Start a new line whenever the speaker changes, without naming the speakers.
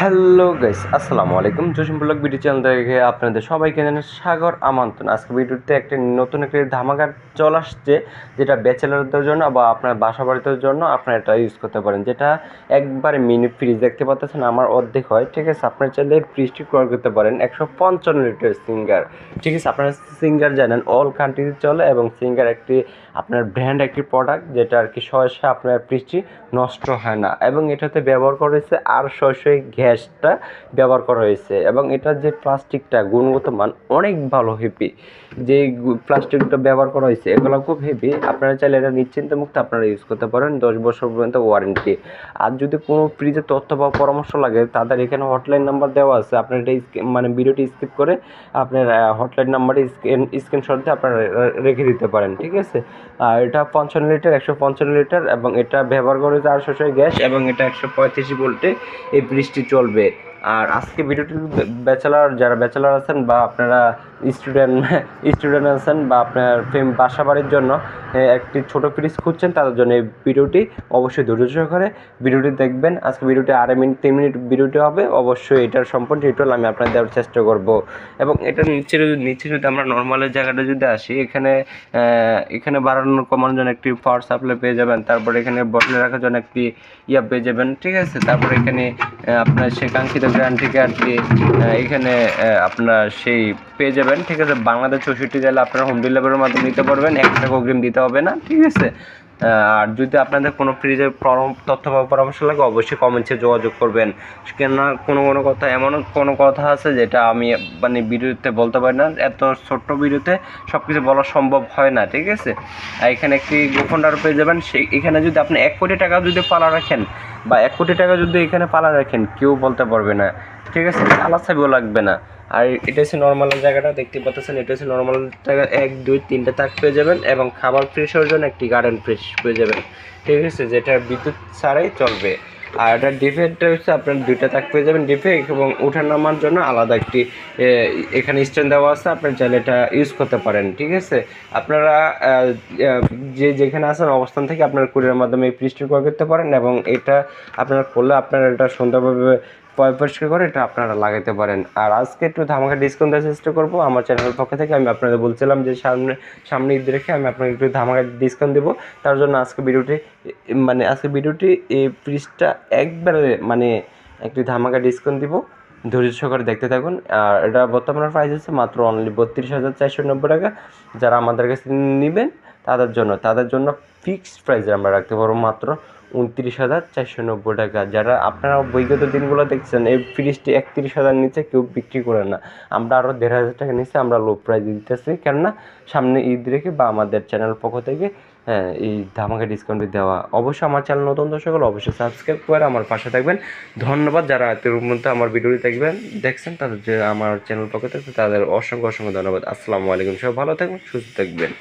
Hello guys, আসসালামু আলাইকুম। Jasim blog video channel থেকে আপনাদের সবাইকে জানাই সাগর আমন্ত্রণ। আজকে ভিডিওতে একটা নতুন একটি ধামাকার চল আসছে, যেটা ব্যাচেলারদের জন্য বা আপনার বাসা বাড়িদের জন্য আপনারা এটা ইউজ করতে পারেন। যেটা একবারে মিনি ফ্রিজ দেখতে পাচ্ছেন, আমার অর্ধেক হয়। ঠিক আছে, আপনার চাইলে ফ্রিজটি ক্রয় করতে পারেন। একশো পঞ্চান্ন লিটার সিঙ্গার ঠিক আছে, আপনারা সিঙ্গার জানেন অল কান্ট্রিতে চলে এবং সিঙ্গার একটি আপনার ব্র্যান্ড একটি প্রোডাক্ট যেটা আর কি সহসা আপনার ফ্রিজটি নষ্ট হয় না। এবং এটাতে ব্যবহার করা হয়েছে আর সরাসরি গ্যাসটা ব্যবহার করা হয়েছে এবং এটার যে প্লাস্টিকটা, গুণগত মান অনেক ভালো হেভি। যে প্লাস্টিকটা ব্যবহার করা হয়েছে এগুলো খুব হেভি। আপনারা চাইলে এটা নিশ্চিন্ত মুক্ত আপনারা ইউজ করতে পারেন, দশ বছর পর্যন্ত ওয়ারেন্টি আর যদি কোনো ফ্রিজে তথ্য বা পরামর্শ লাগে, তাদের এখানে হটলাইন নাম্বার দেওয়া আছে। আপনার এটা মানে ভিডিওটি স্কিপ করে আপনার হটলাইন নাম্বারে স্ক্রিন স্ক্রিনশট দিয়ে আপনারা রেখে দিতে পারেন, ঠিক আছে? আর এটা পঞ্চান্ন লিটার, একশো পঞ্চান্ন লিটার এবং এটা ব্যবহার করে আটশো গ্যাস এবং এটা একশো পঁয়ত্রিশ ভোল্টে। এই বৃষ্টি চলবে। আর আজকে ভিডিওটি ব্যাচেলার যারা ব্যাচেলার আছেন বা আপনারা স্টুডেন্ট স্টুডেন্ট আছেন বা আপনার ফেম বাসা বাড়ির জন্য একটি ছোট ফ্রিজ খুঁজছেন, তাদের জন্য এই ভিডিওটি অবশ্যই ধৈর্য সহকারে ভিডিওটি দেখবেন। আজকে ভিডিওটি আড়াই মিনিট, তিন মিনিট ভিডিওটি হবে। অবশ্যই এটার সম্পূর্ণ ডিটেল আমি আপনাদের দেওয়ার চেষ্টা করব। এবং এটা নিচে নিচে যদি আমরা নর্মালের জায়গাটা যদি আসি, এখানে এখানে বাড়ানোর কমানোর জন্য একটি পাওয়ার সাপ্লাই পেয়ে যাবেন। তারপর এখানে বটলে রাখার জন্য একটি ইয়া পেয়ে যাবেন। ঠিক আছে? তারপর এখানে আপনার সে কাঙ্ক্ষিত আর কার্ডটি এখানে আপনার সেই পেয়ে যাবেন। ঠিক আছে, বাংলাদেশ চৌষট্টি জেলা আপনার হোম ডেলিভারির মাধ্যমে নিতে পারবেন। এক টাকা অগ্রিম দিতে হবে না। ঠিক আছে? আর যদি আপনাদের কোনো ফ্রিজের তথ্য বা পরামর্শ লাগে, অবশ্যই কমেন্টসে যোগাযোগ করবেন। কেননা কোনো কোনো কথা, এমনও কোনো কথা আছে যেটা আমি মানে ভিডিওতে বলতে পারি না। এত ছোট্ট ভিডিওতে সব কিছু বলা সম্ভব হয় না, ঠিক আছে? আর এখানে একটি গোপন নাম্বার পেয়ে যাবেন। সেই, এখানে যদি আপনি এক কোটি টাকা যদি পালা রাখেন, বা এক কোটি টাকা যদি এখানে পালা রাখেন, কেউ বলতে পারবে না। ঠিক আছে? আলাদা লাগবে না। আর এটা হচ্ছে নর্মাল জায়গাটা, দেখতে পাচ্ছেন, এটা হচ্ছে নর্মাল জায়গা, এক, দুই, তিনটে তাক পেয়ে যাবেন এবং খাবার ফ্রেশ হওয়ার জন্য একটি গার্ডেন ফ্রেশ পেয়ে যাবেন। ঠিক আছে? যেটা বিদ্যুৎ ছাড়াই চলবে। আর এটা ডিফেক্টটা হচ্ছে আপনার দুইটা তাক পেয়ে যাবেন ডিফেক্ট এবং ওঠা নামার জন্য আলাদা একটি এখানে স্ট্যান্ড দেওয়া আছে, আপনার চাইলে এটা ইউজ করতে পারেন। ঠিক আছে? আপনারা যে যেখানে আছেন অবস্থান থেকে আপনার কুরিয়ার মাধ্যমে এই ফ্রিজটি ক্রয় করতে পারেন এবং এটা আপনারা করলে আপনারা এটা সুন্দরভাবে পরিষ্কার করে এটা আপনারা লাগাতে পারেন। আর আজকে একটু ধামাকা ডিসকাউন্ট দেওয়ার চেষ্টা করব। আমার চ্যানেলের পক্ষ থেকে আমি আপনাদের বলছিলাম যে সামনে সামনে ঈদ রেখে আমি আপনাকে একটু ধামাকা ডিসকাউন্ট দেবো। তার জন্য আজকে ভিডিওটি মানে আজকে ভিডিওটি এই ফ্রিজটা একবারে মানে একটি ধামাকা ডিসকাউন্ট দিব। ধৈর্য সহকারে দেখতে থাকুন। আর এটা বর্তমানে প্রাইস হচ্ছে মাত্র অনলি বত্রিশ হাজার চারশো নব্বই টাকা। যারা আমাদের কাছে নেবেন, তাদের জন্য তাদের জন্য ফিক্সড প্রাইসে আমরা রাখতে পারব মাত্র উনত্রিশ হাজার চারশো নব্বই টাকা। যারা আপনারা বৈগত দিনগুলো দেখছেন, এই ফ্রিজটি একত্রিশ হাজার নিচে কেউ বিক্রি করে না। আমরা আরও দেড় হাজার টাকা নিচে আমরা লো প্রাইস দিতেছি। কেননা সামনে ঈদ রেখে বা আমাদের চ্যানেল পক্ষ থেকে হ্যাঁ এই ধামাকা ডিসকাউন্টটি দেওয়া। অবশ্যই আমার চ্যানেল নতুন দর্শক হলে অবশ্যই সাবস্ক্রাইব করে আমার পাশে থাকবেন। ধন্যবাদ যারা এর মধ্যে আমার ভিডিওটি দেখবেন, দেখছেন, তাদের যে আমার চ্যানেল পক্ষ থেকে তাদের অসংখ্য অসংখ্য ধন্যবাদ। আসসালামু আলাইকুম। সব ভালো থাকবেন, সুস্থ থাকবেন।